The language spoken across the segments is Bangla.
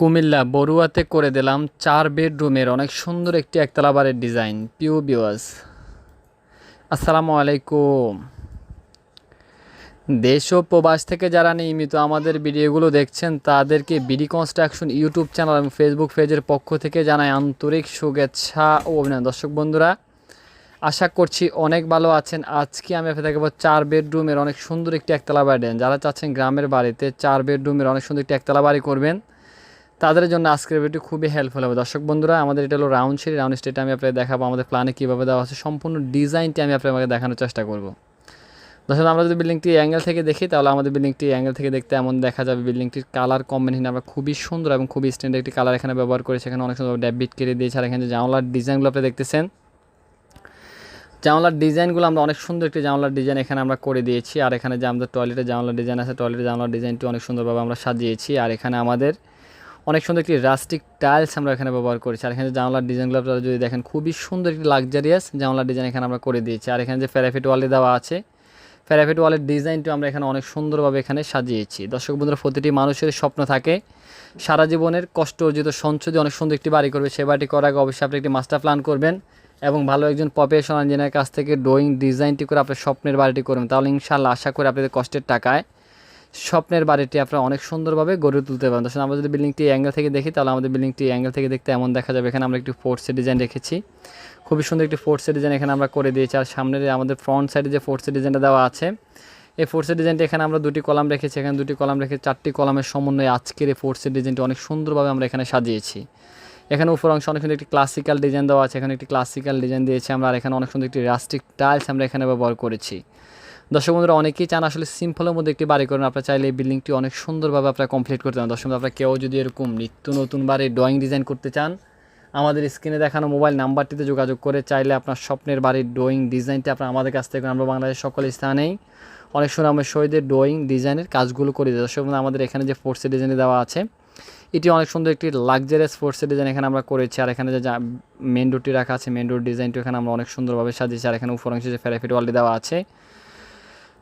কুমিল্লা বড়ুয়াতে করে দিলাম চার বেডরুমের অনেক সুন্দর একটি একতলা বাড়ির ডিজাইন পিউ বিওয়াস আসসালামু আলাইকুম। দেশ ও প্রবাস থেকে যারা নিয়মিত আমাদের ভিডিওগুলো দেখছেন, তাদেরকে বিডি কনস্ট্রাকশন ইউটিউব চ্যানেল এবং ফেসবুক পেজের পক্ষ থেকে জানাই আন্তরিক শুভেচ্ছা ও অভিনন্দন। দর্শক বন্ধুরা, আশা করছি অনেক ভালো আছেন। আজকে আমি আপনাদের দেখাবো চার বেডরুমের অনেক সুন্দর একটি একতলা বাড়ি। যারা চাচ্ছেন গ্রামের বাড়িতে চার বেডরুমের অনেক সুন্দর একটি একতলা বাড়ি করবেন তাদের জন্য আজকের ভিডিও খুবই হেল্পফুল হবে। দর্শক বন্ধুরা, আমাদের এটা হলো রাউন্ড সিটি রাউন্ড স্টেটে আমি আপনাদের দেখাবো। আমাদের প্ল্যানে কীভাবে দেওয়া আছে সম্পূর্ণ ডিজাইনটি আমি আপনাকে দেখানোর চেষ্টা করব। দর্শক, আমরা যদি বিল্ডিংটি অ্যাঙ্গেল থেকে দেখি, তাহলে আমাদের বিল্ডিংটি অ্যাঙ্গেল থেকে দেখতে এমন দেখা যাবে। বিল্ডিংটির কালার কম্বিনেশন আমরা খুবই সুন্দর এবং খুবই স্ট্যান্ডার্ড একটি কালার এখানে ব্যবহার করেছি। এখানে অনেক সুন্দর ড্যাবিট কেটে দিয়েছে। আর এখানে জানলার ডিজাইনগুলো আপনি দেখতেছেন, জানলার ডিজাইনগুলো আমরা অনেক সুন্দর একটি জানলার ডিজাইন এখানে আমরা করে দিয়েছি। আর এখানে যে আমাদের টয়লেটের জানলার ডিজাইন আছে টয়লেটের জানলার ডিজাইনটি অনেক সুন্দরভাবে আমরা সাজিয়েছি। আর এখানে আমাদের অনেক সুন্দর একটি রাস্টিক টাইলস আমরা এখানে ব্যবহার করেছি। আর এখানে জানলার ডিজাইনগুলো আপনারা যদি দেখেন, খুবই সুন্দর একটি লাক্সারিয়াস জানলার ডিজাইন এখানে আমরা করে দিয়েছি। আর এখানে যে প্যারাফিট ওয়ালে দেওয়া আছে প্যারাফিট ওয়ালের ডিজাইনটি আমরা এখানে অনেক সুন্দরভাবে এখানে সাজিয়েছি। দর্শক বন্ধুরা, প্রতিটি মানুষের স্বপ্ন থাকে। সারা জীবনের কষ্ট, অর্জিত সঞ্চয় অনেক সুন্দর একটি বাড়ি করবে। সে বাড়িটি করার আগে অবশ্যই আপনি একটি মাস্টার প্ল্যান করবেন এবং ভালো একজন প্রফেশনাল ইঞ্জিনিয়ার কাছ থেকে ড্রয়িং ডিজাইনটি করে আপনার স্বপ্নের বাড়িটি করবেন। তাহলে ইনশাল্লাহ আশা করি আপনাদের কষ্টের টাকায় স্বপ্নের বাড়িটি আপনারা অনেক সুন্দরভাবে গড়ে তুলতে পারেন। দর্শক আমরা যদি বিল্ডিংটি অ্যাঙ্গেল থেকে দেখি, তাহলে আমাদের বিল্ডিংটি অ্যাঙ্গেল থেকে দেখতে এমন দেখা যাবে। এখানে আমরা একটি ফোর্সের ডিজাইন রেখেছি। খুবই সুন্দর একটি ফোর্সের ডিজাইন এখানে আমরা করে দিয়েছি। আর সামনের আমাদের ফ্রন্ট সাইডে যে ফোর্সের ডিজাইনটা দেওয়া আছে, এই ফোর্সের ডিজাইনটি এখানে আমরা দুটি কলাম রেখেছি। এখানে দুটি কলাম রেখে চারটি কলামের সমন্বয়ে আজকের এই ফোর্সের ডিজাইনটি অনেক সুন্দরভাবে আমরা এখানে সাজিয়েছি। এখানে উপর অংশ অনেক সুন্দর একটি ক্লাসিক্যাল ডিজাইন দেওয়া আছে। এখানে একটি ক্লাসিক্যাল ডিজাইন দিয়েছি আমরা। আর এখানে অনেক সুন্দর একটি রাস্টিক টাইলস আমরা এখানে ব্যবহার করেছি। দর্শক বন্ধুরা, অনেকেই চান আসলে সিম্পলের মধ্যে একটি বাড়ি করেন। আপনারা চাইলে এই বিল্ডিংটি অনেক সুন্দরভাবে আপনারা কমপ্লিট করতে পারেন। দর্শক আপনারা কেউ যদি এরকম নিত্য নতুন বাড়ি ড্রয়িং ডিজাইন করতে চান, আমাদের স্ক্রিনে দেখানো মোবাইল নাম্বারটিতে যোগাযোগ করে চাইলে আপনার স্বপ্নের বাড়ির ড্রয়িং ডিজাইনটি আপনার আমাদের কাছ থেকে আমরা বাংলাদেশের সকল স্থানেই অনেক সুনামের শহীদের ড্রয়িং ডিজাইনের কাজগুলো করে দিই। দর্শক আমাদের এখানে যে ফোর্সের ডিজাইনে দেওয়া আছে, এটি অনেক সুন্দর একটি লাক্সারিয়াস ফোর্সের ডিজাইন এখানে আমরা করেছি। আর এখানে যে মেন ডোরটি রাখা আছে মেন ডোর ডিজাইনটি এখানে আমরা অনেক সুন্দরভাবে সাজিয়েছি। আর এখানে উপর অংশে যে ফেরাফিট ওয়ালটি দেওয়া আছে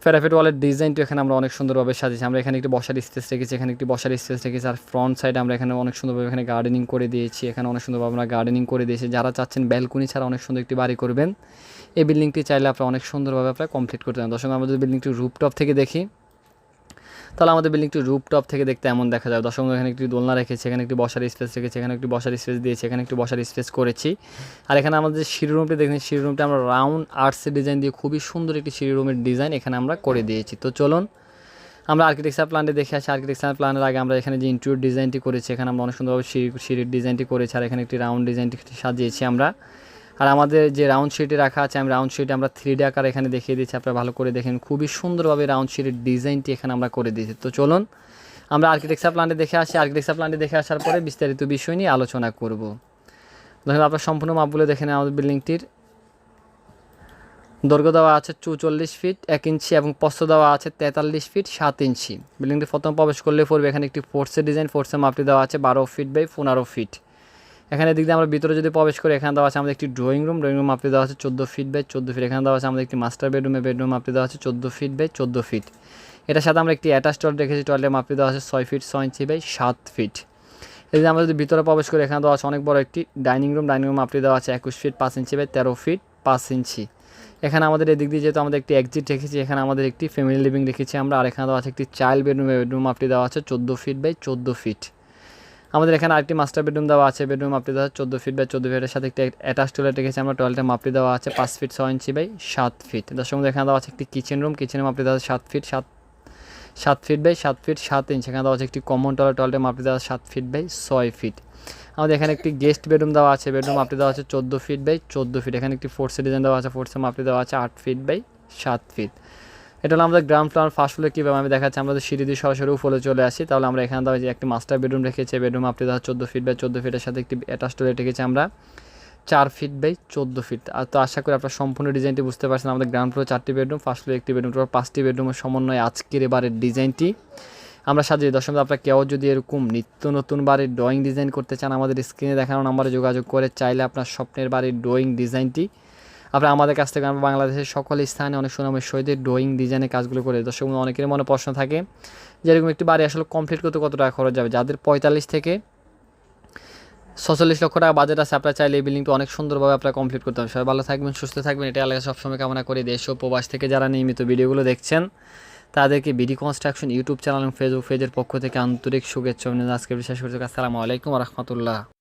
ফেরাফিট ওয়ালের ডিজাইনটি এখানে আমরা অনেক সুন্দরভাবে সাজিয়েছি। আমরা এখানে একটি বসার স্পেস রেখেছি, এখানে একটি বসার স্পেস রেখেছি। আর ফ্রন্ট সাইডে আমরা এখানে অনেক সুন্দরভাবে এখানে গার্ডেনিং করে দিয়েছি। এখানে অনেক সুন্দরভাবে আমরা গার্ডেনিং করে দিয়েছি। যারা চাচ্ছেন ব্যালকনি ছাড়া অনেক সুন্দর একটি বাড়ি করবেন। এই বিল্ডিংটি চাইলে আপনারা অনেক সুন্দরভাবে আপনারা কমপ্লিট করতে পারেন। দর্শক, আমরা যদি বিল্ডিংটি রুপটপ থেকে দেখি তাহলে আমাদের বিল্ডিংটি রুপটপ থেকে দেখতে এমন দেখা যায় দর্শক এখানে একটি দোলনা রেখেছে, এখানে একটি বসার স্পেস রেখেছে, এখানে একটি বসার স্পেস দিয়েছে, এখানে একটি বসার স্পেস করেছি। আর এখানে আমাদের সিঁড়ি রুমটি দেখেন সিঁড়ি রুমটি আমরা রাউন্ড আর্টসের ডিজাইন দিয়ে খুবই সুন্দর একটি সিঁড়ি রুমের ডিজাইন এখানে আমরা করে দিয়েছি। তো চলুন, আমরা আর্কিটেকচার প্ল্যানটি দেখে আসি। আর্কিটেকচার প্ল্যানের আগে আমরা এখানে যে ইন্টেরিয়র ডিজাইনটি করেছি, এখানে আমরা অনেক সুন্দরভাবে সিঁড়ি, সিঁড়ির ডিজাইনটি করেছি, আর এখানে একটি রাউন্ড ডিজাইনটি সাজিয়েছি আমরা। আর আমাদের যে রাউন্ড শিটে রাখা আছে, আমি রাউন্ড শিটে আমরা থ্রি ডি আকার এখানে দেখিয়ে দিচ্ছি আপনারা ভালো করে দেখেন। খুবই সুন্দরভাবে রাউন্ড শিটের ডিজাইনটি এখানে আমরা করে দিয়েছি। তো চলুন, আমরা আর্কিটেকচার প্ল্যানটি দেখে আসি। আর্কিটেকচার প্ল্যানটি দেখে আসার পরে বিস্তারিত বিষয় নিয়ে আলোচনা করব। ধরুন আপনার সম্পূর্ণ মাপগুলো দেখে নেন আমাদের বিল্ডিংটির দৈর্ঘ্য দেওয়া আছে চৌচল্লিশ ফিট এক ইঞ্চি, এবং পস্ত দেওয়া আছে তেতাল্লিশ ফিট সাত ইঞ্চি। বিল্ডিংটি প্রথম প্রবেশ করলে পড়বে এখানে একটি ফোর্সের ডিজাইন ফোর্সের মাপটি দেওয়া আছে বারো ফিট বাই পনেরো ফিট এখানে দিক দিয়ে আমরা ভিতরে যদি প্রবেশ করি, এখানে দেওয়া আছে আমাদের একটি ড্রয়িং রুম ড্রয়িং রুম মাপটি দেওয়া আছে চোদ্দ ফিট বাই চোদ্দ ফিট এখানে দেওয়া আছে আমাদের একটি মাস্টার বেডরুমে বেডরুম মাপটি দেওয়া আছে চোদ্দ ফিট বাই চোদ্দ ফিট এটার সাথে আমরা একটি অ্যাটাচ টয়লেট রেখেছি। টয়লেটের মাপটি দেওয়া আছে ছয় ফিট ছয় ইঞ্চি বাই সাত ফিট এই আমরা যদি ভিতরে প্রবেশ করি, এখানে দেওয়া আছে অনেক বড় একটি ডাইনিং রুম ডাইনিং রুম মাপটি দেওয়া আছে একুশ ফিট পাঁচ ইঞ্চি বাই তেরো ফিট পাঁচ ইঞ্চি এখানে আমাদের এদিক দিয়ে যেহেতু আমাদের একটি এক্সিট রেখেছি, এখানে আমাদের একটি ফ্যামিলি লিভিং রেখেছি আমরা। আর এখানে দেওয়া আছে একটি চাইল্ড বেডরুম বেডরুম মাপটি দেওয়া আছে চোদ্দ ফিট বাই চোদ্দ ফিট আমাদের এখানে আরেকটি মাস্টার বেডরুম দেওয়া আছে। বেডরুম মাপটি দেওয়া চোদ্দ ফিট বাই চোদ্দ ফিটের সাথে একটি অ্যাটাচ টয়লেট রেখেছি আমরা টয়লেটের মাপটি দেওয়া আছে পাঁচ ফিট ছয় ইঞ্চি বাই সাত ফিট দর্শক বন্ধু, এখানে দেওয়া আছে একটি কিচেন রুম কিচেনের মাপটি দেওয়া সাত ফিট সাত সাত ফিট বাই সাত ফিট সাত ইঞ্চ এখানে দেওয়া আছে একটি কমন টয়লেট টয়লেটের মাপটি দেওয়া সাত ফিট বাই ছয় ফিট আমাদের এখানে একটি গেস্ট বেডরুম দেওয়া আছে। বেডরুম মাপটি দেওয়া আছে চোদ্দ ফিট বাই চোদ্দ ফিট এখানে একটি ফোর্সের ডিজাইন দেওয়া আছে। ফোর্সের মাপটি দেওয়া আছে আট ফিট বাই সাত ফিট এটা হলো আমাদের গ্রাউন্ড ফ্লোর ফার্স্ট ফ্লোরে কীভাবে আমি দেখাচ্ছি? যদি সিঁড়ি দিয়ে সরাসরি উপরে চলে আসি, তাহলে আমরা এখানে যে একটি মাস্টার বেডরুম রেখেছি। বেডরুম আপনি দেওয়া চোদ্দ ফিট বাই চোদ্দ ফিটের সাথে একটি অ্যাটাচ টয়লেট রেখেছি আমরা। চার ফিট বাই চোদ্দ ফিট আর তো আশা করি আপনার সম্পূর্ণ ডিজাইনটি বুঝতে পারছেন। আমাদের গ্রাউন্ড ফ্লোর চারটি বেডরুম ফার্স্ট ফ্লোর একটি বেডরুম টোটাল পাঁচটি বেডরুমের সমন্বয়ে আজকের এবারের ডিজাইনটি আমরা সাজিয়ে দর্শক, আপনার কেউ যদি এরকম নিত্য নতুন বাড়ির ড্রয়িং ডিজাইন করতে চান, আমাদের স্ক্রিনে দেখানো নাম্বারে যোগাযোগ করে চাইলে আপনার স্বপ্নের বাড়ির ড্রয়িং ডিজাইনটি আপনারা আমাদের কাছ থেকে আমরা বাংলাদেশের সকল স্থানে অনেক সুনামের সহিত ড্রয়িং ডিজাইনের কাজগুলো করে দর্শক অনেকের মনে প্রশ্ন থাকে যে এরকম একটি বাড়ি আসলে কমপ্লিট করতে কত টাকা খরচ যাবে? যাদের পঁয়তাল্লিশ থেকে ছচল্লিশ লক্ষ টাকা বাজেট আছে, আপনার চাইলে এই বিল্ডিংটা অনেক সুন্দরভাবে আপনার কমপ্লিট করতে হবে সবাই ভালো থাকবেন, সুস্থ থাকবেন। এটা এলাকা সবসময় কামনা করে। দেশ ও প্রবাস থেকে যারা নিয়মিত ভিডিওগুলো দেখছেন, তাদেরকে বিডি কনস্ট্রাকশন ইউটিউব চ্যানেল এবং ফেসবুক পেজের পক্ষ থেকে আন্তরিক শুভেচ্ছা। আজকে বিশ্বাস করে আসসালামু আলাইকুম রহমতুল্লাহ।